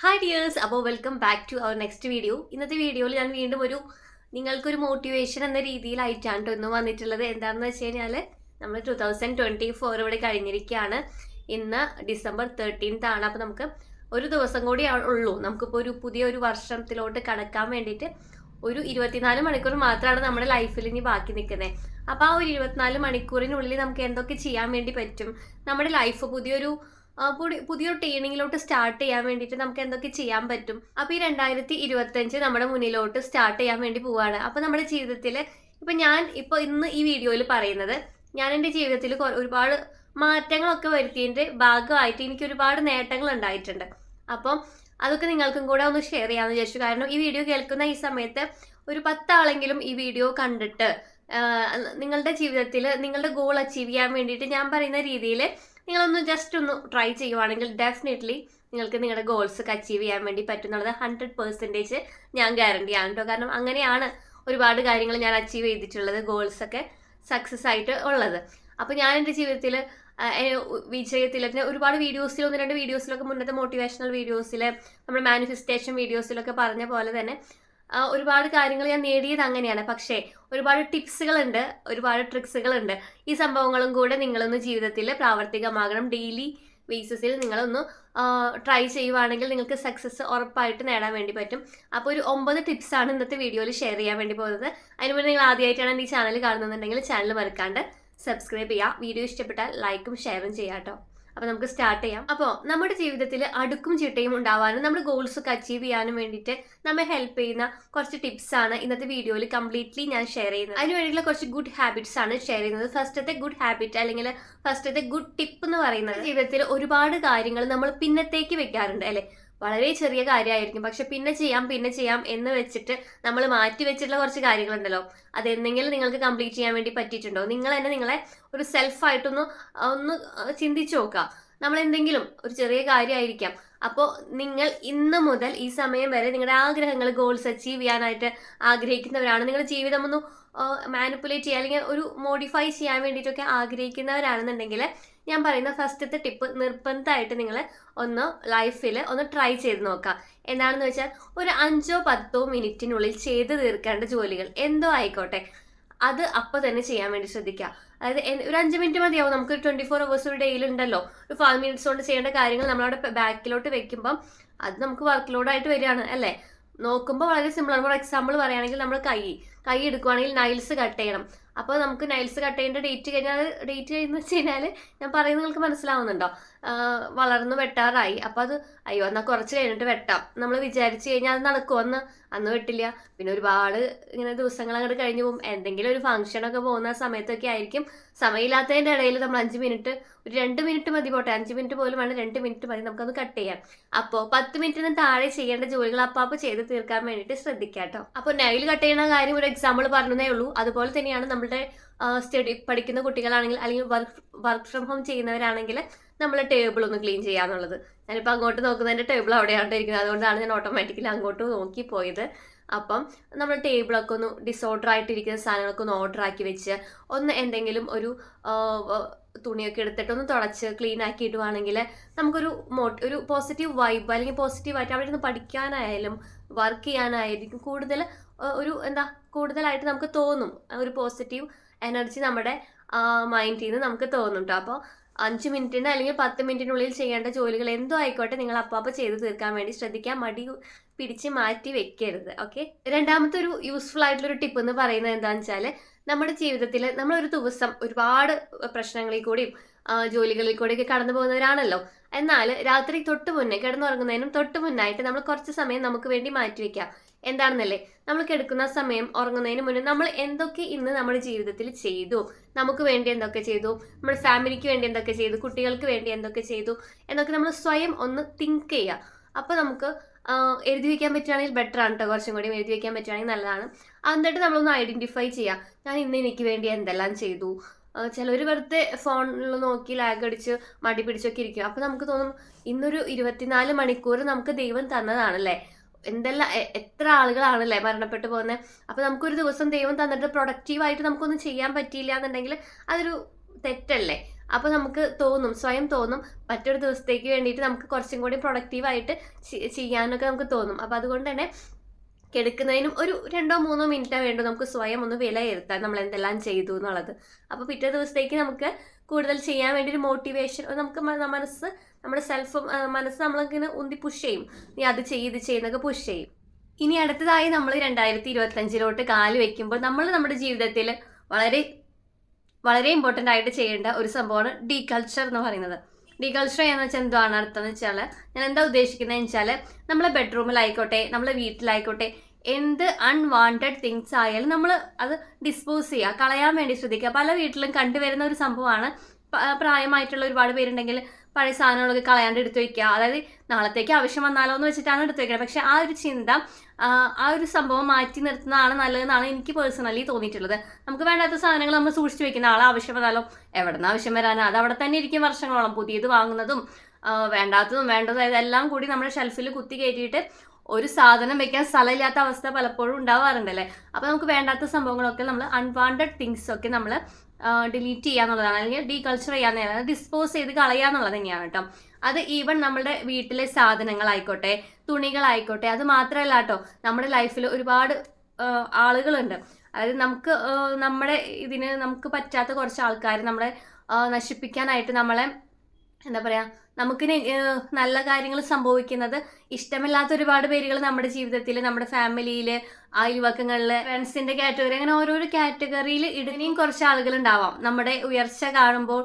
Hi dears അപ്പോൾ welcome back to our next video ഇന്നത്തെ വീഡിയോയിൽ ഞാൻ വീണ്ടും ഒരു നിങ്ങൾക്കൊരു മോട്ടിവേഷൻ എന്ന രീതിയിലായിട്ടാണ് കേട്ടോ ഇന്ന് വന്നിട്ടുള്ളത്. എന്താണെന്ന് വെച്ച് കഴിഞ്ഞാൽ നമ്മൾ ടു തൗസൻഡ് ട്വന്റി ഫോർ ഇവിടെ കഴിഞ്ഞിരിക്കുകയാണ്. ഇന്ന് ഡിസംബർ തേർട്ടീൻത്ത് ആണ്. അപ്പോൾ നമുക്ക് ഒരു ദിവസം കൂടി ഉള്ളൂ. നമുക്കിപ്പോൾ ഒരു പുതിയ ഒരു വർഷത്തിലോട്ട് കടക്കാൻ വേണ്ടിയിട്ട് ഒരു ഇരുപത്തിനാല് മണിക്കൂർ മാത്രമാണ് നമ്മുടെ ലൈഫിൽ ഇനി ബാക്കി നിൽക്കുന്നത് അപ്പോൾ ആ ഒരു ഇരുപത്തിനാല് മണിക്കൂറിനുള്ളിൽ നമുക്ക് എന്തൊക്കെ ചെയ്യാൻ വേണ്ടി പറ്റും? നമ്മുടെ ലൈഫ് പുതിയൊരു പുതിയൊരു ട്രെയിനിങ്ങിലോട്ട് സ്റ്റാർട്ട് ചെയ്യാൻ വേണ്ടിയിട്ട് നമുക്ക് എന്തൊക്കെ ചെയ്യാൻ പറ്റും? അപ്പോൾ ഈ രണ്ടായിരത്തി ഇരുപത്തഞ്ച് നമ്മുടെ മുന്നിലോട്ട് സ്റ്റാർട്ട് ചെയ്യാൻ വേണ്ടി പോവാണ്. അപ്പോൾ നമ്മുടെ ജീവിതത്തിൽ ഇപ്പം ഞാൻ ഇപ്പോൾ ഇന്ന് ഈ വീഡിയോയിൽ പറയുന്നത് ഞാൻ എന്റെ ജീവിതത്തിൽ ഒരുപാട് മാറ്റങ്ങളൊക്കെ വരുത്തിയതിന്റെ ഭാഗമായിട്ട് എനിക്ക് ഒരുപാട് നേട്ടങ്ങൾ ഉണ്ടായിട്ടുണ്ട്. അപ്പം അതൊക്കെ നിങ്ങൾക്കും കൂടെ ഒന്ന് ഷെയർ ചെയ്യാമെന്ന് വിചാരിച്ചു. കാരണം ഈ വീഡിയോ കേൾക്കുന്ന ഈ സമയത്ത് ഒരു പത്താളെങ്കിലും ഈ വീഡിയോ കണ്ടിട്ട് നിങ്ങളുടെ ജീവിതത്തിൽ നിങ്ങളുടെ ഗോൾ അച്ചീവ് ചെയ്യാൻ വേണ്ടിയിട്ട് ഞാൻ പറയുന്ന രീതിയിൽ നിങ്ങളൊന്ന് ജസ്റ്റ് ഒന്ന് ട്രൈ ചെയ്യുവാണെങ്കിൽ ഡെഫിനറ്റ്ലി നിങ്ങൾക്ക് നിങ്ങളുടെ ഗോൾസ് ഒക്കെ അച്ചീവ് ചെയ്യാൻ വേണ്ടി പറ്റുന്നുള്ളത് ഹൺഡ്രഡ് പെർസെന്റേജ് ഞാൻ ഗ്യാരണ്ടി ആണ് കേട്ടോ കാരണം അങ്ങനെയാണ് ഒരുപാട് കാര്യങ്ങൾ ഞാൻ അച്ചീവ് ചെയ്തിട്ടുള്ളത് ഗോൾസ് ഒക്കെ സക്സസ് ആയിട്ട് ഉള്ളത്. അപ്പോൾ ഞാൻ എന്റെ ജീവിതത്തിൽ വിജയത്തിൽ അതിന് ഒരുപാട് വീഡിയോസിൽ ഒന്ന് രണ്ട് വീഡിയോസിലൊക്കെ മുന്നത്തെ മോട്ടിവേഷണൽ വീഡിയോസിൽ നമ്മുടെ മാനിഫെസ്റ്റേഷൻ വീഡിയോസിലൊക്കെ പറഞ്ഞ പോലെ തന്നെ ഒരുപാട് കാര്യങ്ങൾ ഞാൻ നേടിയത് അങ്ങനെയാണ്. പക്ഷേ ഒരുപാട് ടിപ്സുകളുണ്ട് ഒരുപാട് ട്രിക്സുകളുണ്ട്. ഈ സംഭവങ്ങളും കൂടെ നിങ്ങളൊന്ന് ജീവിതത്തിൽ പ്രാവർത്തികമാകണം. ഡെയിലി ബേസിസിൽ നിങ്ങളൊന്ന് ട്രൈ ചെയ്യുവാണെങ്കിൽ നിങ്ങൾക്ക് സക്സസ് ഉറപ്പായിട്ട് നേടാൻ വേണ്ടി പറ്റും. അപ്പോൾ ഒരു ഒമ്പത് ടിപ്സാണ് ഇന്നത്തെ വീഡിയോയിൽ ഷെയർ ചെയ്യാൻ വേണ്ടി പോകുന്നത്. അതിന് മുന്നേ നിങ്ങൾ ആദ്യമായിട്ടാണ് ഈ ചാനൽ കാണുന്നുണ്ടെങ്കിൽ ചാനൽ മറക്കാണ്ട് സബ്സ്ക്രൈബ് ചെയ്യുക. വീഡിയോ ഇഷ്ടപ്പെട്ടാൽ ലൈക്കും ഷെയറും ചെയ്യാം കേട്ടോ. അപ്പോൾ നമുക്ക് സ്റ്റാർട്ട് ചെയ്യാം. അപ്പോൾ നമ്മുടെ ജീവിതത്തിൽ അടുക്കും ചിട്ടയും ഉണ്ടാവാനും നമ്മുടെ ഗോൾസ് ഒക്കെ അച്ചീവ് ചെയ്യാനും വേണ്ടിയിട്ട് നമ്മെ ഹെൽപ്പ് ചെയ്യുന്ന കുറച്ച് ടിപ്സ് ആണ് ഇന്നത്തെ വീഡിയോയിൽ കംപ്ലീറ്റ്ലി ഞാൻ ഷെയർ ചെയ്യുന്നത്. അതിന് വേണ്ടിയിട്ടുള്ള കുറച്ച് ഗുഡ് ഹാബിറ്റ്സ് ആണ് ഷെയർ ചെയ്യുന്നത്. ഫസ്റ്റത്തെ ഗുഡ് ഹാബിറ്റ് അല്ലെങ്കിൽ ഫസ്റ്റത്തെ ഗുഡ് ടിപ്പ് എന്ന് പറയുന്നത് ജീവിതത്തിൽ ഒരുപാട് കാര്യങ്ങൾ നമ്മൾ പിന്നത്തേക്ക് വെക്കാറുണ്ട് അല്ലെ? വളരെ ചെറിയ കാര്യമായിരിക്കും. പക്ഷെ പിന്നെ ചെയ്യാം പിന്നെ ചെയ്യാം എന്ന് വെച്ചിട്ട് നമ്മൾ മാറ്റി വെച്ചിട്ടുള്ള കുറച്ച് കാര്യങ്ങളുണ്ടല്ലോ. അതെന്തെങ്കിലും നിങ്ങൾക്ക് കംപ്ലീറ്റ് ചെയ്യാൻ വേണ്ടി പറ്റിയിട്ടുണ്ടോ? നിങ്ങൾ തന്നെ നിങ്ങളെ ഒരു സെൽഫായിട്ടൊന്ന് ഒന്ന് ചിന്തിച്ചു നോക്കുക. നമ്മൾ എന്തെങ്കിലും ഒരു ചെറിയ കാര്യമായിരിക്കാം. അപ്പോൾ നിങ്ങൾ ഇന്ന് മുതൽ ഈ സമയം വരെ നിങ്ങളുടെ ആഗ്രഹങ്ങൾ ഗോൾസ് അച്ചീവ് ചെയ്യാനായിട്ട് ആഗ്രഹിക്കുന്നവരാണ്. നിങ്ങളുടെ ജീവിതം ഒന്ന് മാനിപ്പുലേറ്റ് ചെയ്യുക അല്ലെങ്കിൽ ഒരു മോഡിഫൈ ചെയ്യാൻ വേണ്ടിയിട്ടൊക്കെ ആഗ്രഹിക്കുന്നവരാണെന്നുണ്ടെങ്കിൽ ഞാൻ പറയുന്ന ഫസ്റ്റത്തെ ടിപ്പ് നിർബന്ധമായിട്ട് നിങ്ങൾ ഒന്ന് ലൈഫിൽ ഒന്ന് ട്രൈ ചെയ്ത് നോക്കാം. എന്താണെന്ന് വെച്ചാൽ ഒരു അഞ്ചോ പത്തോ മിനിറ്റിനുള്ളിൽ ചെയ്ത് തീർക്കേണ്ട ജോലികൾ എന്തോ ആയിക്കോട്ടെ. അത് അപ്പോൾ തന്നെ ചെയ്യാൻ വേണ്ടി ശ്രദ്ധിക്കുക അതായത് ഒരു അഞ്ച് മിനിറ്റ് മതിയാവും. നമുക്ക് ട്വന്റി ഫോർ അവേഴ്സ് ഒരു ഡേയിൽ ഉണ്ടല്ലോ ഒരു ഫൈവ് മിനിറ്റ്സ് കൊണ്ട് ചെയ്യേണ്ട കാര്യങ്ങൾ നമ്മളവിടെ ബാക്കിലോട്ട് വെക്കുമ്പം അത് നമുക്ക് വർക്ക് ലോഡായിട്ട് വരികയാണ് അല്ലേ? നോക്കുമ്പോൾ വളരെ സിമ്പിൾ ആണ് ഫോർ എക്സാമ്പിൾ പറയുകയാണെങ്കിൽ നമ്മൾ കൈ കൈ എടുക്കുവാണെങ്കിൽ നൈൽസ് കട്ട് ചെയ്യണം. അപ്പോൾ നമുക്ക് നൈൽസ് കട്ട് ചെയ്യേണ്ട ഡേറ്റ് കഴിഞ്ഞാൽ ഡേറ്റ് കഴിഞ്ഞെന്ന് വെച്ച് കഴിഞ്ഞാൽ ഞാൻ പറയുന്നത് നിങ്ങൾക്ക് മനസ്സിലാവുന്നുണ്ടോ? വളർന്നു വെട്ടാറായി. അപ്പോൾ അത് അയ്യോ എന്നാൽ കുറച്ച് കഴിഞ്ഞിട്ട് വെട്ടാം. നമ്മൾ വിചാരിച്ച് കഴിഞ്ഞാൽ അത് നടക്കുമോ അന്ന് വെട്ടില്ല. പിന്നെ ഒരുപാട് ഇങ്ങനെ ദിവസങ്ങൾ അങ്ങോട്ട് കഴിഞ്ഞ് പോകും. എന്തെങ്കിലും ഒരു ഫംഗ്ഷനൊക്കെ പോകുന്ന സമയത്തൊക്കെ ആയിരിക്കും. സമയമില്ലാത്തതിന്റെ ഇടയിൽ നമ്മൾ അഞ്ച് മിനിറ്റ് ഒരു രണ്ട് മിനിറ്റ് മതി പോട്ടെ. അഞ്ച് മിനിറ്റ് പോലും വേണം രണ്ട് മിനിറ്റ് മതി നമുക്കത് കട്ട് ചെയ്യാം അപ്പോൾ പത്ത് മിനിറ്റിന് താഴെ ചെയ്യേണ്ട ജോലികൾ അപ്പാപ്പ് ചെയ്ത് തീർക്കാൻ വേണ്ടിയിട്ട് ശ്രദ്ധിക്കാം കേട്ടോ. അപ്പോൾ നൈൽ കട്ട് ചെയ്യുന്ന കാര്യം ഒരു എക്സാമ്പിൾ പറഞ്ഞതേ ഉള്ളൂ. അതുപോലെ തന്നെയാണ് നമ്മുടെ സ്റ്റഡി പഠിക്കുന്ന കുട്ടികളാണെങ്കിൽ അല്ലെങ്കിൽ വർക്ക് ഫ്രം ഹോം ചെയ്യുന്നവരാണെങ്കിൽ നമ്മൾ ടേബിൾ ഒന്ന് ക്ലീൻ ചെയ്യാന്നുള്ളത് ഞാനിപ്പോൾ അങ്ങോട്ട് നോക്കുന്നതിന്റെ ടേബിൾ അവിടെയാണ് ഇരിക്കുന്നത്. അതുകൊണ്ടാണ് ഞാൻ ഓട്ടോമാറ്റിക്കലി അങ്ങോട്ട് നോക്കി പോയത്. അപ്പം നമ്മൾ ടേബിളൊക്കെ ഒന്ന് ഡിസോർഡർ ആയിട്ടിരിക്കുന്ന സാധനങ്ങളൊക്കെ ഒന്ന് ഓർഡർ ആക്കി വെച്ച് ഒന്ന് എന്തെങ്കിലും ഒരു തുണിയൊക്കെ എടുത്തിട്ട് ഒന്ന് തുടച്ച് ക്ലീൻ ആക്കി ഇടുവാണെങ്കിൽ നമുക്കൊരു മോട്ട് ഒരു പോസിറ്റീവ് വൈബ് അല്ലെങ്കിൽ പോസിറ്റീവായിട്ട് അവിടെ ഇരുന്ന് പഠിക്കാനായാലും വർക്ക് ചെയ്യാനായിരിക്കും കൂടുതൽ ഒരു എന്താ കൂടുതലായിട്ട് നമുക്ക് തോന്നും. ഒരു പോസിറ്റീവ് എനർജി നമ്മുടെ മൈൻഡിൽ നിന്ന് നമുക്ക് തോന്നും കേട്ടോ അപ്പോൾ അഞ്ച് മിനിറ്റിന് അല്ലെങ്കിൽ പത്ത് മിനിറ്റിനുള്ളിൽ ചെയ്യേണ്ട ജോലികൾ എന്തോ ആയിക്കോട്ടെ നിങ്ങൾ അപ്പാപ്പ ചെയ്ത് തീർക്കാൻ വേണ്ടി ശ്രദ്ധിക്കാൻ മടി പിടിച്ച് മാറ്റി വെക്കരുത്. ഓക്കെ രണ്ടാമത്തെ ഒരു യൂസ്ഫുൾ ആയിട്ടുള്ള ഒരു ടിപ്പ് എന്ന് പറയുന്നത് എന്താണെന്ന് വെച്ചാൽ നമ്മുടെ ജീവിതത്തിൽ നമ്മളൊരു ദിവസം ഒരുപാട് പ്രശ്നങ്ങളിൽ കൂടിയും ജോലികളിൽ കൂടിയൊക്കെ കടന്നു പോകുന്നവരാണല്ലോ. എന്നാൽ രാത്രി തൊട്ട് മുന്നേ കിടന്നുറങ്ങുന്നതിനും തൊട്ട് മുന്നായിട്ട് നമ്മൾ കുറച്ച് സമയം നമുക്ക് വേണ്ടി മാറ്റി വെക്കാം. എന്താണെന്നല്ലേ? നമ്മൾ കിടക്കുന്ന സമയം ഉറങ്ങുന്നതിന് മുന്നേ നമ്മൾ എന്തൊക്കെ ഇന്ന് നമ്മുടെ ജീവിതത്തിൽ ചെയ്തു? നമുക്ക് വേണ്ടി എന്തൊക്കെ ചെയ്തു? നമ്മുടെ ഫാമിലിക്ക് വേണ്ടി എന്തൊക്കെ ചെയ്തു? കുട്ടികൾക്ക് വേണ്ടി എന്തൊക്കെ ചെയ്തു? എന്നൊക്കെ നമ്മൾ സ്വയം ഒന്ന് തിങ്ക് ചെയ്യുക. അപ്പോൾ നമുക്ക് എഴുതി വെക്കാൻ പറ്റുകയാണെങ്കിൽ ബെറ്റർ ആണ് കേട്ടോ കുറച്ചും കൂടി എഴുതി വെക്കാൻ പറ്റുകയാണെങ്കിൽ നല്ലതാണ്. എന്നിട്ട് നമ്മളൊന്ന് ഐഡന്റിഫൈ ചെയ്യുക. ഞാൻ ഇന്ന് എനിക്ക് വേണ്ടി എന്തെല്ലാം ചെയ്തു? ചിലർ വെറുതെ ഫോണിൽ നോക്കി ലാഗ് അടിച്ച് മടി പിടിച്ചൊക്കെ ഇരിക്കും. അപ്പോൾ നമുക്ക് തോന്നും ഇന്നൊരു ഇരുപത്തിനാല് മണിക്കൂർ നമുക്ക് ദൈവം തന്നതാണല്ലേ? എന്തെല്ലാം എത്ര ആളുകളാണല്ലേ മരണപ്പെട്ടു പോകുന്നത് അപ്പോൾ നമുക്കൊരു ദിവസം ദൈവം തന്നിട്ട് പ്രൊഡക്റ്റീവായിട്ട് നമുക്കൊന്നും ചെയ്യാൻ പറ്റിയില്ല എന്നുണ്ടെങ്കിൽ അതൊരു തെറ്റല്ലേ? അപ്പോൾ നമുക്ക് തോന്നും സ്വയം തോന്നും മറ്റൊരു ദിവസത്തേക്ക് വേണ്ടിയിട്ട് നമുക്ക് കുറച്ചും കൂടി പ്രൊഡക്റ്റീവായിട്ട് ചെയ്യാനൊക്കെ നമുക്ക് തോന്നും. അപ്പോൾ അതുകൊണ്ട് തന്നെ കിടക്കുന്നതിനും ഒരു രണ്ടോ മൂന്നോ മിനിറ്റാ വേണ്ടു നമുക്ക് സ്വയം ഒന്ന് വിലയിരുത്താൻ നമ്മൾ എന്തെല്ലാം ചെയ്തു എന്നുള്ളത് അപ്പോൾ പിറ്റേ ദിവസത്തേക്ക് നമുക്ക് കൂടുതൽ ചെയ്യാൻ വേണ്ടി ഒരു മോട്ടിവേഷൻ നമുക്ക് മനസ്സ് നമ്മുടെ സെൽഫ് മനസ്സ് നമ്മളിങ്ങനെ ഉന്തി പുഷ് ചെയ്യും. നീ അത് ചെയ്ത് ഇത് ചെയ്യുന്നൊക്കെ പുഷ് ചെയ്യും. ഇനി അടുത്തതായി നമ്മൾ രണ്ടായിരത്തി ഇരുപത്തഞ്ചിലോട്ട് കാൽ വെക്കുമ്പോൾ നമ്മൾ നമ്മുടെ ജീവിതത്തിൽ വളരെ വളരെ ഇമ്പോർട്ടന്റ് ആയിട്ട് ചെയ്യേണ്ട ഒരു സംഭവമാണ് ഡീകൾച്ചർ എന്ന് പറയുന്നത്. ഡീകൾച്ചർ എന്ന് വെച്ചാൽ എന്താണ് അർത്ഥം എന്ന് വെച്ചാൽ ഞാൻ എന്താ ഉദ്ദേശിക്കുന്നത് വെച്ചാൽ നമ്മളെ ബെഡ്റൂമിലായിക്കോട്ടെ നമ്മളെ വീട്ടിലായിക്കോട്ടെ എന്ത് അൺവാണ്ടഡ് തിങ്സ് ആയാലും നമ്മൾ അത് ഡിസ്പോസ് ചെയ്യുക കളയാൻ വേണ്ടി ശ്രദ്ധിക്കുക. പല വീട്ടിലും കണ്ടുവരുന്ന ഒരു സംഭവമാണ്. പ്രായമായിട്ടുള്ള ഒരുപാട് പേരുണ്ടെങ്കിൽ പഴയ സാധനങ്ങളൊക്കെ കളയാണ്ട് എടുത്തു വയ്ക്കുക അതായത് നാളത്തേക്ക് ആവശ്യം വന്നാലോ എന്ന് വെച്ചിട്ടാണ് എടുത്തു വയ്ക്കുന്നത് പക്ഷെ ആ ഒരു ചിന്ത ആ ഒരു സംഭവം മാറ്റി നിർത്തുന്നതാണ് നല്ലതെന്നാണ് എനിക്ക് പേഴ്സണലി തോന്നിയിട്ടുള്ളത്. നമുക്ക് വേണ്ടാത്ത സാധനങ്ങൾ നമ്മൾ സൂക്ഷിച്ചു വെക്കുന്ന ആളെ ആവശ്യം വന്നാലോ എവിടെ നിന്ന് ആവശ്യം വരാനോ? അത് അവിടെ തന്നെ ഇരിക്കും വർഷങ്ങളോളം. പുതിയത് വാങ്ങുന്നതും വേണ്ടാത്തതും വേണ്ടതും എല്ലാം കൂടി നമ്മുടെ ഷെൽഫിൽ കുത്തി കയറ്റിയിട്ട് ഒരു സാധനം വെക്കാൻ സ്ഥലമില്ലാത്ത അവസ്ഥ പലപ്പോഴും ഉണ്ടാവാറുണ്ടല്ലേ? അപ്പോൾ നമുക്ക് വേണ്ടാത്ത സംഭവങ്ങളൊക്കെ നമ്മൾ അൺവാണ്ടഡ് തിങ്സ് ഒക്കെ നമ്മൾ ഡിലീറ്റ് ചെയ്യാന്നുള്ളതാണ് അല്ലെങ്കിൽ ഡീകൾച്ചർ ചെയ്യാന്നുള്ളതാണ് ഡിസ്പോസ് ചെയ്ത് കളയാന്നുള്ളത് തന്നെയാണ് കേട്ടോ. അത് ഈവൻ നമ്മുടെ വീട്ടിലെ സാധനങ്ങളായിക്കോട്ടെ തുണികളായിക്കോട്ടെ അത് മാത്രമല്ല കേട്ടോ. നമ്മുടെ ലൈഫിൽ ഒരുപാട് ആളുകളുണ്ട്. അതായത് നമുക്ക് നമ്മുടെ ഇതിന് നമുക്ക് പറ്റാത്ത കുറച്ച് ആൾക്കാർ നമ്മളെ നശിപ്പിക്കാനായിട്ട് നമ്മളെ എന്താ പറയുക നമുക്ക് നല്ല കാര്യങ്ങൾ സംഭവിക്കുന്നത് ഇഷ്ടമില്ലാത്ത ഒരുപാട് പേരുകൾ നമ്മുടെ ജീവിതത്തിൽ നമ്മുടെ ഫാമിലിയിൽ അയൽവക്കങ്ങളിൽ ഫ്രണ്ട്സിന്റെ കാറ്റഗറി അങ്ങനെ ഓരോരോ കാറ്റഗറിയിൽ ഇടനെയും കുറച്ച് ആളുകൾ ഉണ്ടാവാം നമ്മുടെ ഉയർച്ച കാണുമ്പോൾ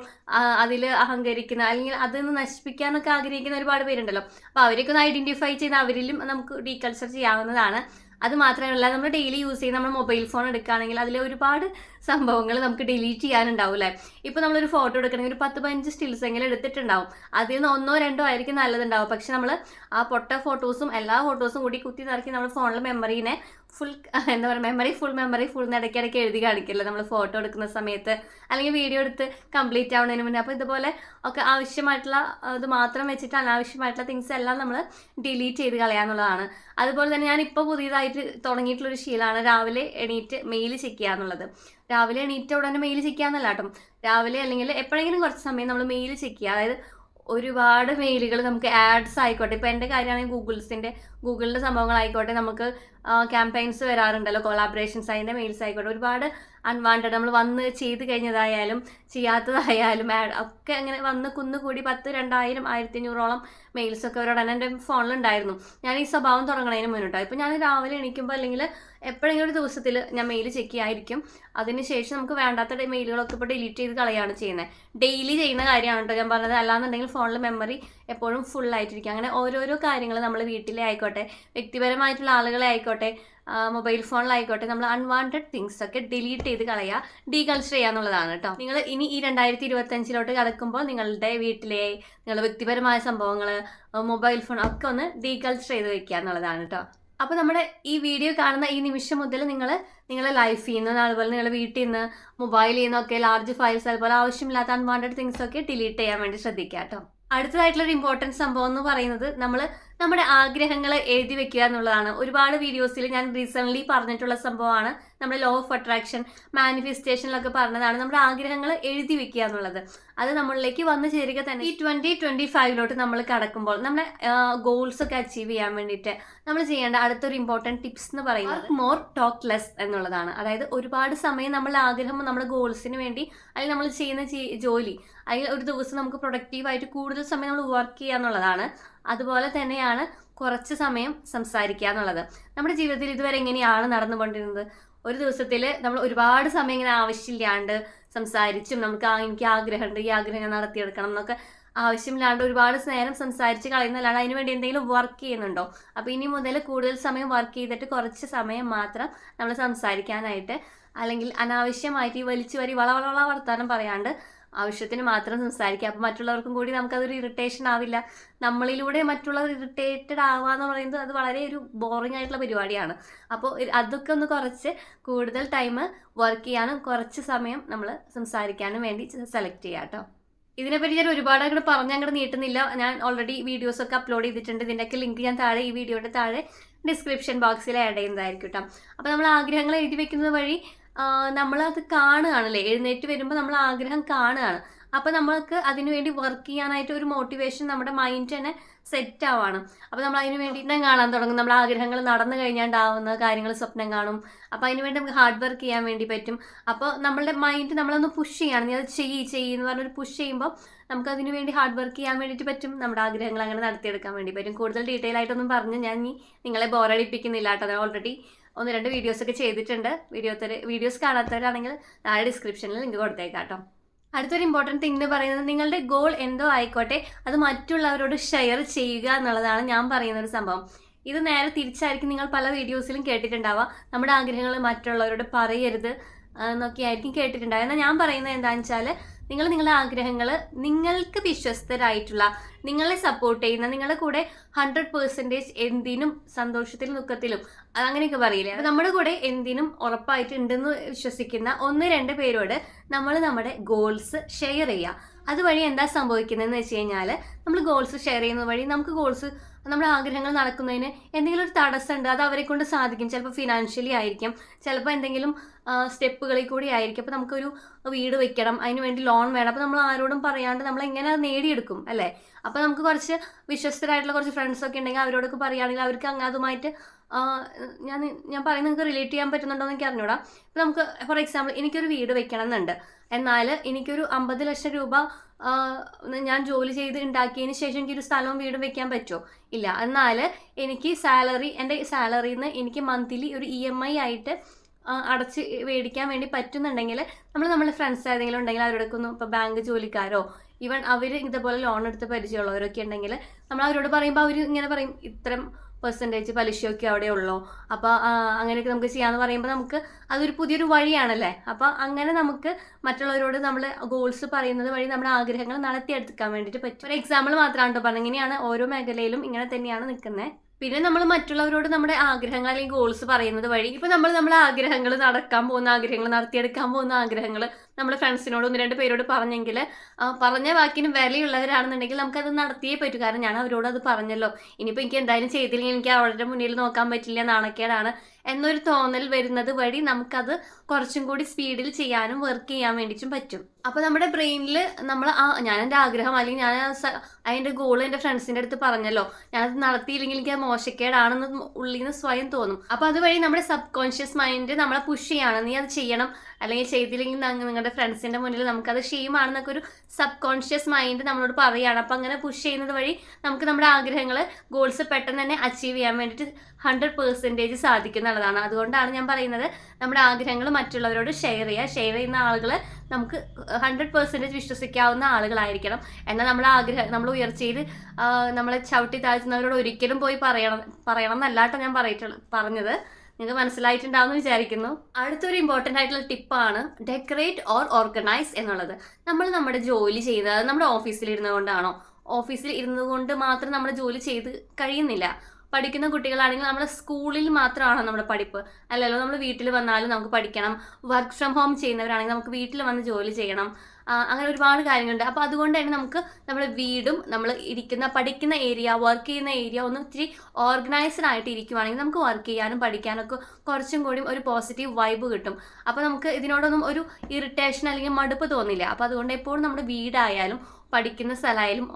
അതിൽ അഹങ്കരിക്കുന്ന അല്ലെങ്കിൽ അതിൽ നശിപ്പിക്കാനൊക്കെ ആഗ്രഹിക്കുന്ന ഒരുപാട് പേരുണ്ടല്ലോ. അപ്പോൾ അവരൊക്കെ ഒന്ന് ഐഡന്റിഫൈ ചെയ്ത് അവരിലും നമുക്ക് ഡീകൾച്ചർ ചെയ്യാവുന്നതാണ്. അത് മാത്രമല്ല നമ്മൾ ഡെയിലി യൂസ് ചെയ്യുന്ന നമ്മൾ മൊബൈൽ ഫോൺ എടുക്കുകയാണെങ്കിൽ അതിൽ ഒരുപാട് സംഭവങ്ങൾ നമുക്ക് ഡിലീറ്റ് ചെയ്യാനുണ്ടാവും അല്ലേ ഇപ്പോൾ നമ്മളൊരു ഫോട്ടോ എടുക്കണമെങ്കിൽ ഒരു പത്ത് പതിനഞ്ച് സ്റ്റിൽസ് എങ്കിലും എടുത്തിട്ടുണ്ടാവും. അതിൽ നിന്ന് ഒന്നോ രണ്ടോ ആയിരിക്കും നല്ലതുണ്ടാവും. പക്ഷെ നമ്മൾ ആ പൊട്ട ഫോട്ടോസും എല്ലാ ഫോട്ടോസും കൂടി കുത്തി നിറക്കി നമ്മൾ ഫോണിലെ മെമ്മറീനെ ഫുൾ എന്താ പറയുക മെമ്മറി ഫുൾ മെമ്മറി ഫുൾ ഇടയ്ക്കിടയ്ക്ക് എഴുതി കാണിക്കില്ല നമ്മൾ ഫോട്ടോ എടുക്കുന്ന സമയത്ത്. അല്ലെങ്കിൽ വീഡിയോ എടുത്ത് കംപ്ലീറ്റ് ആവുന്നതിന് മുന്നേ. അപ്പോൾ ഇതുപോലെ ഒക്കെ ആവശ്യമായിട്ടുള്ള ഇത് മാത്രം വെച്ചിട്ട് അനാവശ്യമായിട്ടുള്ള തിങ്സ് എല്ലാം നമ്മൾ ഡിലീറ്റ് ചെയ്ത് കളയാന്നുള്ളതാണ് അതുപോലെ തന്നെ ഞാൻ ഇപ്പോൾ പുതിയതായിട്ട് തുടങ്ങിയിട്ടുള്ളൊരു ശീലമാണ് രാവിലെ എണീറ്റ് മെയിൽ ചെക്ക് ചെയ്യുക എന്നുള്ളത് രാവിലെ എണീറ്റ ഉടനെ മെയിൽ ചെക്ക് ചെയ്യാന്നല്ല കേട്ടോ. രാവിലെ അല്ലെങ്കിൽ എപ്പോഴെങ്കിലും കുറച്ച് സമയം നമ്മൾ മെയിൽ ചെക്ക് ചെയ്യുക അതായത് ഒരുപാട് മെയിലുകൾ നമുക്ക് ആഡ്സ് ആയിക്കോട്ടെ. ഇപ്പോൾ എന്റെ കാര്യമാണെങ്കിൽ ഗൂഗിൾസിന്റെ ഗൂഗിളിന്റെ സംഭവങ്ങളായിക്കോട്ടെ നമുക്ക് ക്യാമ്പയിൻസ് വരാറുണ്ടല്ലോ കൊളാബറേഷൻസ് അതിന്റെ മെയിൽസ് ആയിക്കോട്ടെ ഒരുപാട് അൺവാണ്ടഡ് നമ്മൾ വന്ന് ചെയ്ത് കഴിഞ്ഞതായാലും ചെയ്യാത്തതായാലും ആഡ് ഒക്കെ അങ്ങനെ വന്ന് കുന്നുകൂടി പത്ത് രണ്ടായിരം ആയിരത്തി അഞ്ഞൂറോളം മെയിൽസൊക്കെ അവരോട് തന്നെ എന്റെ ഫോണിലുണ്ടായിരുന്നു. ഞാൻ ഈ സ്വഭാവം തുടങ്ങണതിന് മുന്നോട്ടോ. ഇപ്പം ഞാൻ രാവിലെ എണീക്കുമ്പോൾ അല്ലെങ്കിൽ എപ്പോഴെങ്കിലും ഒരു ദിവസത്തിൽ ഞാൻ മെയിൽ ചെക്ക് ചെയ്യായിരിക്കും. അതിനുശേഷം നമുക്ക് വേണ്ടാത്ത മെയിലുകളൊക്കെ ഇപ്പോൾ ഡിലീറ്റ് ചെയ്ത് കളയാണ് ചെയ്യുന്നത് ഡെയിലി ചെയ്യുന്ന കാര്യമാണ് കേട്ടോ ഞാൻ പറഞ്ഞത്. അല്ലാന്നുണ്ടെങ്കിൽ ഫോണിൽ മെമ്മറി എപ്പോഴും ഫുൾ ആയിട്ടിരിക്കും. അങ്ങനെ ഓരോരോ കാര്യങ്ങൾ നമ്മൾ വീട്ടിലെ ആയിക്കോട്ടെ വ്യക്തിപരമായിട്ടുള്ള ആളുകളെ ആയിക്കോട്ടെ മൊബൈൽ ഫോണിലായിക്കോട്ടെ നമ്മൾ അൺവാണ്ടഡ് തിങ്സ് ഒക്കെ ഡിലീറ്റ് ചെയ്ത് കളയുക ഡീകൾച്ചർ ചെയ്യുക എന്നുള്ളതാണ് കേട്ടോ നിങ്ങൾ ഇനി ഈ രണ്ടായിരത്തി ഇരുപത്തഞ്ചിലോട്ട് കടക്കുമ്പോൾ നിങ്ങളുടെ വീട്ടിലെ നിങ്ങളുടെ വ്യക്തിപരമായ സംഭവങ്ങൾ മൊബൈൽ ഫോൺ ഒക്കെ ഒന്ന് ഡീകൾച്ചർ ചെയ്ത് വെക്കുക എന്നുള്ളതാണ് കേട്ടോ അപ്പോൾ നമ്മുടെ ഈ വീഡിയോ കാണുന്ന ഈ നിമിഷം മുതൽ നിങ്ങൾ നിങ്ങളുടെ ലൈഫിൽ നിന്ന് അതുപോലെ നിങ്ങളുടെ വീട്ടിൽ നിന്ന് മൊബൈലിൽ നിന്നൊക്കെ ലാർജ് ഫയൽസ് അതുപോലെ ആവശ്യമില്ലാത്ത അൺവാണ്ടഡ് തിങ്സ് ഒക്കെ ഡിലീറ്റ് ചെയ്യാൻ വേണ്ടി ശ്രദ്ധിക്കുക കേട്ടോ അടുത്തതായിട്ടുള്ള ഒരു ഇമ്പോർട്ടന്റ് സംഭവം എന്ന് പറയുന്നത് നമ്മൾ നമ്മുടെ ആഗ്രഹങ്ങൾ എഴുതി വെക്കുക എന്നുള്ളതാണ്. ഒരുപാട് വീഡിയോസിൽ ഞാൻ റീസെന്റ്ലി പറഞ്ഞിട്ടുള്ള സംഭവമാണ്. നമ്മുടെ ലോ ഓഫ് അട്രാക്ഷൻ മാനിഫെസ്റ്റേഷനിലൊക്കെ പറഞ്ഞതാണ് നമ്മുടെ ആഗ്രഹങ്ങൾ എഴുതി വെക്കുക എന്നുള്ളത്. അത് നമ്മളിലേക്ക് വന്നു ചേരുക തന്നെ. ഈ ട്വന്റി ട്വന്റി ഫൈവിലോട്ട് നമ്മൾ കടക്കുമ്പോൾ നമ്മുടെ ഗോൾസ് ഒക്കെ അച്ചീവ് ചെയ്യാൻ വേണ്ടിയിട്ട് നമ്മൾ ചെയ്യേണ്ട അടുത്തൊരു ഇമ്പോർട്ടന്റ് ടിപ്സ് എന്ന് പറയുന്നത് മോർ ടോക്ക് ലെസ് എന്നുള്ളതാണ്. അതായത് ഒരുപാട് സമയം നമ്മൾ ആഗ്രഹം നമ്മുടെ ഗോൾസിന് വേണ്ടി അല്ലെങ്കിൽ നമ്മൾ ചെയ്യുന്ന ജോലി. അല്ലെങ്കിൽ ഒരു ദിവസം നമുക്ക് പ്രൊഡക്റ്റീവായിട്ട് കൂടുതൽ സമയം നമ്മൾ വർക്ക് ചെയ്യുക എന്നുള്ളതാണ്. അതുപോലെ തന്നെയാണ് കുറച്ച് സമയം സംസാരിക്കുക എന്നുള്ളത്. നമ്മുടെ ജീവിതത്തിൽ ഇതുവരെ എങ്ങനെയാണ് നടന്നുകൊണ്ടിരുന്നത്? ഒരു ദിവസത്തിൽ നമ്മൾ ഒരുപാട് സമയം ഇങ്ങനെ ആവശ്യമില്ലാണ്ട് സംസാരിച്ചും നമുക്ക് എനിക്ക് ആഗ്രഹമുണ്ട് ഈ ആഗ്രഹം ഞാൻ നടത്തിയെടുക്കണം എന്നൊക്കെ ആവശ്യമില്ലാണ്ട് ഒരുപാട് നേരം സംസാരിച്ച് കളയുന്നതല്ലാണ്ട് അതിന് വേണ്ടി എന്തെങ്കിലും വർക്ക് ചെയ്യുന്നുണ്ടോ? അപ്പോൾ ഇനി മുതൽ കൂടുതൽ സമയം വർക്ക് ചെയ്തിട്ട് കുറച്ച് സമയം മാത്രം നമ്മൾ സംസാരിക്കാനായിട്ട് അല്ലെങ്കിൽ അനാവശ്യമായിട്ട് ഈ വലിച്ചു വരി വള വള വർത്താനം പറയാണ്ട് ആവശ്യത്തിന് മാത്രം സംസാരിക്കുക അപ്പോൾ മറ്റുള്ളവർക്കും കൂടി നമുക്കതൊരു ഇറിറ്റേഷൻ ആവില്ല. നമ്മളിലൂടെ മറ്റുള്ളവർ ഇറിറ്റേറ്റഡ് ആവുക എന്ന് പറയുന്നത് അത് വളരെ ഒരു ബോറിംഗ് ആയിട്ടുള്ള പരിപാടിയാണ്. അപ്പോൾ അതൊക്കെ ഒന്ന് കുറച്ച് കൂടുതൽ ടൈം വർക്ക് ചെയ്യാനും കുറച്ച് സമയം നമ്മൾ സംസാരിക്കാനും വേണ്ടി സെലക്ട് ചെയ്യാം കേട്ടോ. ഇതിനെപ്പറ്റി ഞാൻ ഒരുപാട് അങ്ങോട്ട് പറഞ്ഞ് അങ്ങോട്ട് നീട്ടുന്നില്ല. ഞാൻ ഓൾറെഡി വീഡിയോസ് ഒക്കെ അപ്ലോഡ് ചെയ്തിട്ടുണ്ട്. ഇതിന്റെയൊക്കെ ലിങ്ക് ഞാൻ താഴെ ഈ വീഡിയോയുടെ താഴെ ഡിസ്ക്രിപ്ഷൻ ബോക്സിൽ ആഡ് ചെയ്യുന്നതായിരിക്കും കേട്ടോ. അപ്പോൾ നമ്മൾ ആഗ്രഹങ്ങൾ എഴുതി വെക്കുന്നത് വഴി നമ്മളത് കാണുകയാണല്ലേ? എഴുന്നേറ്റ് വരുമ്പോൾ നമ്മൾ ആഗ്രഹം കാണുകയാണ്. അപ്പോൾ നമ്മൾക്ക് അതിനുവേണ്ടി വർക്ക് ചെയ്യാനായിട്ട് ഒരു മോട്ടിവേഷൻ നമ്മുടെ മൈൻഡ് തന്നെ സെറ്റ് ആവാണ്. അപ്പോൾ നമ്മൾ അതിന് വേണ്ടി തന്നെ കാണാൻ തുടങ്ങും. നമ്മൾ ആഗ്രഹങ്ങൾ നടന്നു കഴിഞ്ഞാണ്ടാവുന്ന കാര്യങ്ങൾ സ്വപ്നം കാണും. അപ്പോൾ അതിന് വേണ്ടി നമുക്ക് ഹാർഡ് വർക്ക് ചെയ്യാൻ വേണ്ടി പറ്റും. അപ്പോൾ നമ്മളുടെ മൈൻഡ് നമ്മളൊന്ന് പുഷ് ചെയ്യാണ്. നീ അത് ചെയ്യ് ചെയ്യ് എന്ന് പറഞ്ഞൊരു പുഷ് ചെയ്യുമ്പോൾ നമുക്ക് അതിന് വേണ്ടി ഹാർഡ് വർക്ക് ചെയ്യാൻ വേണ്ടിയിട്ട് പറ്റും. നമ്മുടെ ആഗ്രഹങ്ങൾ അങ്ങനെ നടത്തിയെടുക്കാൻ വേണ്ടി പറ്റും. കൂടുതൽ ഡീറ്റെയിൽ ആയിട്ടൊന്നും പറഞ്ഞ് ഞാൻ ഇനി നിങ്ങളെ ബോറടിപ്പിക്കുന്നില്ല കേട്ടോ. ഓൾറെഡി ഒന്ന് രണ്ട് വീഡിയോസ് ഒക്കെ ചെയ്തിട്ടുണ്ട്. വീഡിയോ വീഡിയോസ് കാണാത്തവരാണെങ്കിൽ താഴെ ഡിസ്ക്രിപ്ഷനിൽ ലിങ്ക് കൊടുത്തേക്കാം കേട്ടോ അടുത്തൊരു ഇമ്പോർട്ടന്റ് തിങ് എന്ന് പറയുന്നത് നിങ്ങളുടെ ഗോൾ എന്തോ ആയിക്കോട്ടെ അത് മറ്റുള്ളവരോട് ഷെയർ ചെയ്യുക എന്നുള്ളതാണ് ഞാൻ പറയുന്ന ഒരു സംഭവം. ഇത് നേരെ തിരിച്ചായിരിക്കും നിങ്ങൾ പല വീഡിയോസിലും കേട്ടിട്ടുണ്ടാവുക. നമ്മുടെ ആഗ്രഹങ്ങൾ മറ്റുള്ളവരോട് പറയരുത് എന്നൊക്കെ ആയിരിക്കും കേട്ടിട്ടുണ്ടാവുക. എന്നാൽ ഞാൻ പറയുന്നത് എന്താണെന്ന് വെച്ചാൽ നിങ്ങൾ നിങ്ങളുടെ ആഗ്രഹങ്ങൾ നിങ്ങൾക്ക് വിശ്വസ്തരായിട്ടുള്ള നിങ്ങളെ സപ്പോർട്ട് ചെയ്യുന്ന നിങ്ങളുടെ കൂടെ ഹൺഡ്രഡ് പേഴ്സന്റേജ് എന്തിനും സന്തോഷത്തിലും ദുഃഖത്തിലും അങ്ങനെയൊക്കെ പറയില്ലേ? അപ്പം നമ്മുടെ കൂടെ എന്തിനും ഉറപ്പായിട്ട് ഉണ്ടെന്ന് വിശ്വസിക്കുന്ന ഒന്ന് രണ്ട് പേരോട് നമ്മൾ നമ്മുടെ ഗോൾസ് ഷെയർ ചെയ്യുക. അതുവഴി എന്താ സംഭവിക്കുന്നതെന്ന് വെച്ച് കഴിഞ്ഞാൽ നമ്മൾ ഗോൾസ് ഷെയർ ചെയ്യുന്നത് വഴി നമുക്ക് ഗോൾസ് നമ്മുടെ ആഗ്രഹങ്ങൾ നടക്കുന്നതിന് എന്തെങ്കിലും ഒരു തടസ്സമുണ്ട് അത് അവരെ കൊണ്ട് സാധിക്കും. ചിലപ്പോൾ ഫിനാൻഷ്യലി ആയിരിക്കും ചിലപ്പോൾ എന്തെങ്കിലും സ്റ്റെപ്പുകളിൽ കൂടി ആയിരിക്കും. അപ്പോൾ നമുക്കൊരു വീട് വെക്കണം അതിന് വേണ്ടി ലോൺ വേണം. അപ്പോൾ നമ്മൾ ആരോടും പറയാണ്ട് നമ്മൾ എങ്ങനെ അത് നേടിയെടുക്കും അല്ലേ? അപ്പോൾ നമുക്ക് കുറച്ച് വിശ്വസ്തരായിട്ടുള്ള കുറച്ച് ഫ്രണ്ട്സ് ഒക്കെ ഉണ്ടെങ്കിൽ അവരോടൊക്കെ പറയുകയാണെങ്കിൽ അവർക്ക് അങ്ങ് അതുമായിട്ട് ഞാൻ ഞാൻ പറയുന്നത് നിങ്ങൾക്ക് റിലേറ്റ് ചെയ്യാൻ പറ്റുന്നുണ്ടോ എന്ന് എനിക്ക് അറിഞ്ഞൂടാ. ഇപ്പം നമുക്ക് ഫോർ എക്സാമ്പിൾ എനിക്കൊരു വീട് വെക്കണം എന്നുണ്ട് എന്നാൽ എനിക്കൊരു അമ്പത് ലക്ഷം രൂപ ഞാൻ ജോലി ചെയ്ത് ഉണ്ടാക്കിയതിന് ശേഷം എനിക്കൊരു സ്ഥലവും വീടും വെക്കാൻ പറ്റുമോ? ഇല്ല. എന്നാൽ എനിക്ക് സാലറി എന്റെ സാലറിയിൽ നിന്ന് എനിക്ക് മന്ത്ലി ഒരു ഇ എം ഐ ആയിട്ട് അടച്ച് മേടിക്കാൻ വേണ്ടി പറ്റുന്നുണ്ടെങ്കിൽ നമ്മൾ നമ്മുടെ ഫ്രണ്ട്സ് ഏതെങ്കിലും ഉണ്ടെങ്കിൽ അവരോടൊക്കെ ഒന്ന് ഇപ്പോൾ ബാങ്ക് ജോലിക്കാരോ ഈവൻ അവർ ഇതുപോലെ ലോൺ എടുത്ത് പരിചയമുള്ളവരൊക്കെ ഉണ്ടെങ്കിൽ നമ്മൾ അവരോട് പറയുമ്പോൾ അവർ ഇങ്ങനെ പറയും ഇത്രയും പെർസെന്റേജ് പലിശയൊക്കെ അവിടെ ഉള്ളോ? അപ്പോൾ അങ്ങനെയൊക്കെ നമുക്ക് ചെയ്യാമെന്ന് പറയുമ്പോൾ നമുക്ക് അതൊരു പുതിയൊരു വഴിയാണല്ലേ? അപ്പോൾ അങ്ങനെ നമുക്ക് മറ്റുള്ളവരോട് നമ്മൾ ഗോൾസ് പറയുന്നത് വഴി നമ്മുടെ ആഗ്രഹങ്ങൾ നടത്തിയെടുക്കാൻ വേണ്ടിയിട്ട് പറ്റും. ഒരു എക്സാമ്പിൾ മാത്രമാണ് കേട്ടോ പറഞ്ഞത്. ഇങ്ങനെയാണ് ഓരോ മേഖലയിലും ഇങ്ങനെ തന്നെയാണ് നിൽക്കുന്നത് പിന്നെ നമ്മൾ മറ്റുള്ളവരോട് നമ്മുടെ ആഗ്രഹങ്ങൾ അല്ലെങ്കിൽ ഗോൾസ് പറയുന്നത് വഴി ഇപ്പൊ നമ്മൾ നമ്മുടെ ആഗ്രഹങ്ങൾ നടക്കാൻ പോകുന്ന ആഗ്രഹങ്ങൾ നടത്തിയെടുക്കാൻ പോകുന്ന ആഗ്രഹങ്ങൾ നമ്മുടെ ഫ്രണ്ട്സിനോട് ഒന്ന് രണ്ട് പേരോട് പറഞ്ഞെങ്കിൽ പറഞ്ഞ വാക്കിന് വിലയുള്ളവരാണെന്നുണ്ടെങ്കിൽ നമുക്കത് നടത്തിയേ പറ്റൂ. കാരണം ഞാൻ അവരോട് അത് പറഞ്ഞല്ലോ. ഇനിയിപ്പോൾ എനിക്ക് എന്തായാലും ചെയ്തില്ലെങ്കിൽ എനിക്ക് അവരുടെ മുന്നിൽ നോക്കാൻ പറ്റില്ല നാണക്കേടാണ്. എന്നൊരു തോന്നൽ വരുന്നത് വഴി നമുക്കത് കുറച്ചും കൂടി സ്പീഡിൽ ചെയ്യാനും വർക്ക് ചെയ്യാൻ വേണ്ടിയിട്ടും പറ്റും. അപ്പോൾ നമ്മുടെ ബ്രെയിനിൽ നമ്മൾ ആ ഞാൻ എന്റെ ആഗ്രഹം അല്ലെങ്കിൽ ഞാൻ അതിന്റെ ഗോൾ എന്റെ ഫ്രണ്ട്സിന്റെ അടുത്ത് പറഞ്ഞല്ലോ. ഞാനത് നടത്തിയില്ലെങ്കിൽ എനിക്ക് മോശക്കേടാണെന്ന് ഉള്ളിൽ നിന്ന് സ്വയം തോന്നും. അപ്പോൾ അതുവഴി നമ്മുടെ സബ് കോൺഷ്യസ് മൈൻഡ് നമ്മളെ പുഷ് ചെയ്യാണ്. നീ അത് ചെയ്യണം അല്ലെങ്കിൽ ചെയ്തില്ലെങ്കിൽ നങ്ങ- നിങ്ങളുടെ ഫ്രണ്ട്സിന്റെ മുന്നിൽ നമുക്കത് ഷെയിമാണെന്നൊക്കെ ഒരു സബ് കോൺഷ്യസ് മൈൻഡ് നമ്മളോട് പറയുകയാണ്. അപ്പോൾ അങ്ങനെ പുഷ് ചെയ്യുന്നത് വഴി നമുക്ക് നമ്മുടെ ആഗ്രഹങ്ങൾ ഗോൾസ് പെട്ടെന്ന് തന്നെ അച്ചീവ് ചെയ്യാൻ വേണ്ടിയിട്ട് ഹൺഡ്രഡ് പേഴ്സന്റേജ് സാധിക്കുന്നുള്ളതാണ് അതുകൊണ്ടാണ് ഞാൻ പറയുന്നത് നമ്മുടെ ആഗ്രഹങ്ങൾ മറ്റുള്ളവരോട് ഷെയർ ചെയ്യുക. ഷെയർ ചെയ്യുന്ന ആളുകൾ നമുക്ക് ഹൺഡ്രഡ് പേഴ്സന്റേജ് വിശ്വസിക്കാവുന്ന ആളുകളായിരിക്കണം. എന്നാൽ നമ്മുടെ ആഗ്രഹം നമ്മൾ ഉയർച്ചയിൽ നമ്മളെ ചവിട്ടി താഴ്ത്തുന്നവരോട് ഒരിക്കലും പോയി പറയണം പറയണം എന്നല്ലാട്ടോ ഞാൻ പറഞ്ഞിട്ടുള്ള പറഞ്ഞത്. നിങ്ങൾക്ക് മനസ്സിലായിട്ടുണ്ടാവുമെന്ന് വിചാരിക്കുന്നു. അടുത്തൊരു ഇമ്പോർട്ടന്റ് ആയിട്ടുള്ള ടിപ്പാണ് ഡെക്കറേറ്റ് ഓർ ഓർഗനൈസ് എന്നുള്ളത്. നമ്മൾ നമ്മുടെ ജോലി ചെയ്യുന്നത് അത് നമ്മുടെ ഓഫീസിൽ ഇരുന്നുകൊണ്ടാണോ ഓഫീസിൽ ഇരുന്നുകൊണ്ട് മാത്രം നമ്മൾ ജോലി ചെയ്ത് കഴിയുന്നില്ല. പഠിക്കുന്ന കുട്ടികളാണെങ്കിൽ നമ്മുടെ സ്കൂളിൽ മാത്രമാണോ നമ്മുടെ പഠിപ്പ്? അല്ലല്ലോ നമ്മൾ വീട്ടിൽ വന്നാലും നമുക്ക് പഠിക്കണം. വർക്ക് ഫ്രം ഹോം ചെയ്യുന്നവരാണെങ്കിൽ നമുക്ക് വീട്ടിൽ വന്ന് ജോലി ചെയ്യണം. അങ്ങനെ ഒരുപാട് കാര്യങ്ങളുണ്ട്. അപ്പോൾ അതുകൊണ്ട് തന്നെ നമുക്ക് നമ്മുടെ വീടും നമ്മൾ ഇരിക്കുന്ന പഠിക്കുന്ന ഏരിയ വർക്ക് ചെയ്യുന്ന ഏരിയ ഒന്ന് ഇത്തിരി ഓർഗനൈസ്ഡ് ആയിട്ട് ഇരിക്കുവാണെങ്കിൽ നമുക്ക് വർക്ക് ചെയ്യാനും പഠിക്കാനൊക്കെ കുറച്ചും കൂടി ഒരു പോസിറ്റീവ് വൈബ് കിട്ടും. അപ്പോൾ നമുക്ക് ഇതിനോടൊന്നും ഒരു ഇറിറ്റേഷൻ അല്ലെങ്കിൽ മടുപ്പ് തോന്നില്ല. അപ്പോൾ അതുകൊണ്ട് എപ്പോഴും നമ്മുടെ വീടായാലും പഠിക്കുന്ന സ്ഥലമായാലും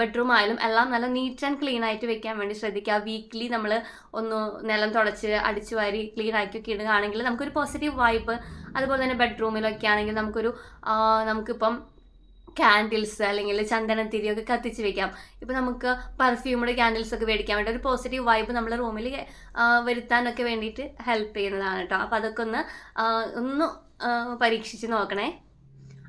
ബെഡ്റൂം ആയാലും എല്ലാം നല്ല നീറ്റ് ആൻഡ് ക്ലീൻ ആയിട്ട് വെക്കാൻ വേണ്ടി ശ്രദ്ധിക്കുക. വീക്ക്ലി നമ്മൾ ഒന്ന് നിലം തുടച്ച് അടിച്ചു വാരി ക്ലീൻ ആക്കി ഒക്കെ ഇടുകയാണെങ്കിൽ നമുക്കൊരു പോസിറ്റീവ് വൈബ് അതുപോലെ തന്നെ ബെഡ്റൂമിലൊക്കെ ആണെങ്കിൽ നമുക്കൊരു നമുക്കിപ്പം ക്യാൻഡിൽസ് അല്ലെങ്കിൽ ചന്ദനത്തിരിയൊക്കെ കത്തിച്ച് വെക്കാം. ഇപ്പം നമുക്ക് പെർഫ്യൂമുടെ ക്യാൻഡിൽസ് ഒക്കെ മേടിക്കാൻ വേണ്ടി ഒരു പോസിറ്റീവ് വൈബ് നമ്മുടെ റൂമിൽ വരുത്താനൊക്കെ വേണ്ടിയിട്ട് ഹെൽപ്പ് ചെയ്യുന്നതാണ് കേട്ടോ. അപ്പോൾ അതൊക്കെ ഒന്ന് ഒന്ന് പരീക്ഷിച്ച് നോക്കണേ.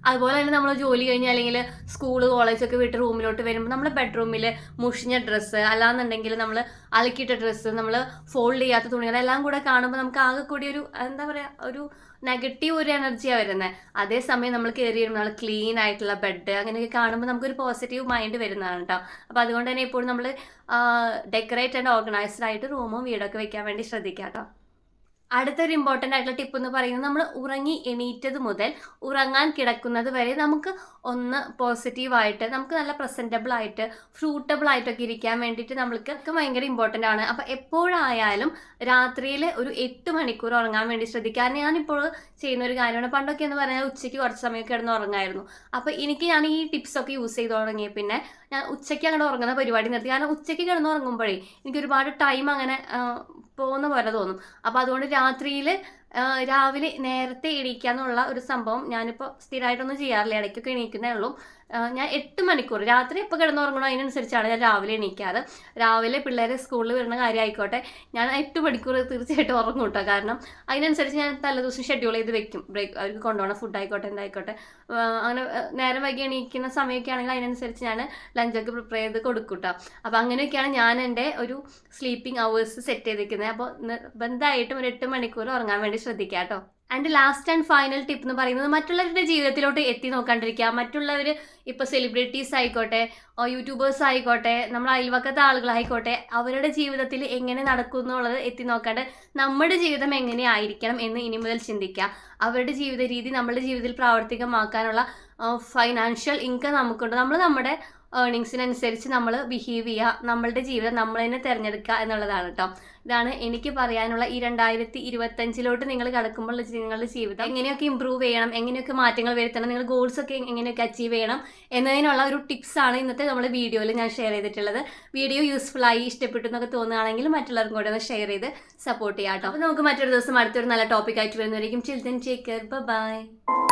അതുപോലെ തന്നെ നമ്മൾ ജോലി കഴിഞ്ഞ് അല്ലെങ്കിൽ സ്കൂൾ കോളേജൊക്കെ വിട്ട് റൂമിലോട്ട് വരുമ്പോൾ നമ്മൾ ബെഡ്റൂമിൽ മുഷിഞ്ഞ ഡ്രസ്സ് അല്ലാന്നുണ്ടെങ്കിൽ നമ്മൾ അലക്കിയിട്ട ഡ്രസ്സ് നമ്മൾ ഫോൾഡ് ചെയ്യാത്ത തുണികൾ എല്ലാം കൂടെ കാണുമ്പോൾ നമുക്ക് ആകെ കൂടി ഒരു എന്താ പറയുക ഒരു നെഗറ്റീവ് ഒരു എനർജിയാണ് വരുന്നത് അതേസമയം നമ്മൾ കയറി വരുമ്പോൾ നമ്മൾ ക്ലീൻ ആയിട്ടുള്ള ബെഡ് അങ്ങനെയൊക്കെ കാണുമ്പോൾ നമുക്കൊരു പോസിറ്റീവ് മൈൻഡ് വരുന്നതാണ് കേട്ടോ അപ്പോൾ അതുകൊണ്ട് തന്നെ ഇപ്പോഴും നമ്മൾ ഡെക്കറേറ്റ് ആൻഡ് ഓർഗനൈസ്ഡ് ആയിട്ട് റൂമും വീടൊക്കെ വെക്കാൻ വേണ്ടി ശ്രദ്ധിക്കാം കേട്ടോ അടുത്തൊരു ഇമ്പോർട്ടന്റ് ആയിട്ടുള്ള ടിപ്പ് എന്ന് പറയുന്നത് നമ്മൾ ഉറങ്ങി എണീറ്റത് മുതൽ ഉറങ്ങാൻ കിടക്കുന്നത് വരെ നമുക്ക് ഒന്ന് പോസിറ്റീവായിട്ട് നമുക്ക് നല്ല പ്രസന്റബിൾ ആയിട്ട് ഫ്രൂട്ടബിൾ ആയിട്ടൊക്കെ ഇരിക്കാൻ വേണ്ടിയിട്ട് നമ്മൾക്ക് ഭയങ്കര ഇമ്പോർട്ടന്റ് ആണ്. അപ്പോൾ എപ്പോഴായാലും രാത്രിയിൽ ഒരു എട്ട് മണിക്കൂർ ഉറങ്ങാൻ വേണ്ടി ശ്രദ്ധിക്കുക. കാരണം ഞാനിപ്പോൾ ചെയ്യുന്ന ഒരു കാര്യമാണ്. പണ്ടൊക്കെ എന്ന് പറഞ്ഞാൽ ഉച്ചയ്ക്ക് കുറച്ച് സമയം കിടന്ന് ഉറങ്ങായിരുന്നു. അപ്പോൾ എനിക്ക് ഞാൻ ഈ ടിപ്സൊക്കെ യൂസ് ചെയ്ത് തുടങ്ങിയ പിന്നെ ഞാൻ ഉച്ചയ്ക്ക് അങ്ങനെ ഉറങ്ങുന്ന പരിപാടി നിർത്തി. കാരണം ഉച്ചയ്ക്ക് കിടന്ന് ഉറങ്ങുമ്പോഴേ എനിക്ക് ഒരുപാട് ടൈം അങ്ങനെ പോകുന്ന പോലെ തോന്നും. അപ്പോൾ അതുകൊണ്ട് രാത്രിയിൽ രാവിലെ നേരത്തെ എണീക്കുക എന്നുള്ള ഒരു സംഭവം ഞാനിപ്പോൾ സ്ഥിരമായിട്ടൊന്നും ചെയ്യാറില്ല. ഇടയ്ക്കൊക്കെ എണീക്കുന്നേ ഉള്ളൂ. ഞാൻ എട്ട് മണിക്കൂർ. രാത്രി എപ്പോൾ കിടന്നുറങ്ങണോ അതിനനുസരിച്ചാണ് ഞാൻ രാവിലെ എണീക്കാറ്. രാവിലെ പിള്ളേരെ സ്കൂളിൽ വരുന്ന കാര്യമായിക്കോട്ടെ ഞാൻ എട്ട് മണിക്കൂർ തീർച്ചയായിട്ടും ഉറങ്ങും കേട്ടോ കാരണം അതിനനുസരിച്ച് ഞാൻ തലേദിവസം ഷെഡ്യൂൾ ചെയ്ത് വെക്കും. ബ്രേക്ക് അവർക്ക് കൊണ്ടുപോകണ ഫുഡ് ആയിക്കോട്ടെ എന്തായിക്കോട്ടെ. അങ്ങനെ നേരം വൈകി എണീക്കുന്ന സമയമൊക്കെ ആണെങ്കിൽ അതിനനുസരിച്ച് ഞാൻ ലഞ്ചൊക്കെ പ്രിപ്പയർ ചെയ്ത് കൊടുക്കും കേട്ടോ അപ്പോൾ അങ്ങനെയൊക്കെയാണ് ഞാൻ എന്റെ ഒരു സ്ലീപ്പിംഗ് അവേഴ്സ് സെറ്റ് ചെയ്തിരിക്കുന്നത്. അപ്പോൾ നിർബന്ധമായിട്ടും ഒരു എട്ട് മണിക്കൂർ ഉറങ്ങാൻ വേണ്ടി ശ്രദ്ധിക്കാം കേട്ടോ and last and final tip എന്ന് പറയുന്നത് മറ്റുള്ളവരുടെ ജീവിതത്തിലോട്ട് എത്തി നോക്കാണ്ടിരിക്കുക. മറ്റുള്ളവർ ഇപ്പോൾ സെലിബ്രിറ്റീസ് ആയിക്കോട്ടെ യൂട്യൂബേഴ്സ് ആയിക്കോട്ടെ നമ്മൾ അയൽവക്കത്തെ ആളുകളായിക്കോട്ടെ അവരുടെ ജീവിതത്തിൽ എങ്ങനെ നടക്കും എന്നുള്ളത് എത്തി നോക്കാണ്ട് നമ്മുടെ ജീവിതം എങ്ങനെ ആയിരിക്കണം എന്ന് ഇനി മുതൽ ചിന്തിക്കുക. അവരുടെ ജീവിത രീതി നമ്മുടെ ജീവിതത്തിൽ പ്രാവർത്തികമാക്കാനുള്ള ഫൈനാൻഷ്യൽ ഇൻകം നമുക്കുണ്ട്. നമ്മൾ നമ്മുടെ ഏർണിങ്സിനനുസരിച്ച് നമ്മൾ ബിഹേവ് ചെയ്യുക നമ്മളുടെ ജീവിതം നമ്മൾ തന്നെ തിരഞ്ഞെടുക്കുക എന്നുള്ളതാണ് കേട്ടോ ഇതാണ് എനിക്ക് പറയാനുള്ള ഈ രണ്ടായിരത്തി ഇരുപത്തഞ്ചിലോട്ട് നിങ്ങൾ കടക്കുമ്പോൾ നിങ്ങളുടെ ജീവിതം. എങ്ങനെയൊക്കെ ഇമ്പ്രൂവ് ചെയ്യണം എങ്ങനെയൊക്കെ മാറ്റങ്ങൾ വരുത്തണം നിങ്ങൾ ഗോൾസ് ഒക്കെ എങ്ങനെയൊക്കെ അച്ചീവ് ചെയ്യണം എന്നതിനുള്ള ഒരു ടിപ്സാണ് ഇന്നത്തെ നമ്മുടെ വീഡിയോയിൽ ഞാൻ ഷെയർ ചെയ്തിട്ടുള്ളത്. വീഡിയോ യൂസ്ഫുൾ ആയി ഇഷ്ടപ്പെട്ടു എന്നൊക്കെ തോന്നുകയാണെങ്കിൽ മറ്റുള്ളവർക്കും കൂടെ ഒന്ന് ഷെയർ ചെയ്ത് സപ്പോർട്ട് ചെയ്യാം കേട്ടോ അപ്പോൾ നമുക്ക് മറ്റൊരു ദിവസം അടുത്തൊരു നല്ല ടോപ്പിക്കായിട്ട് വരുന്നവരേക്കും. Children take care bye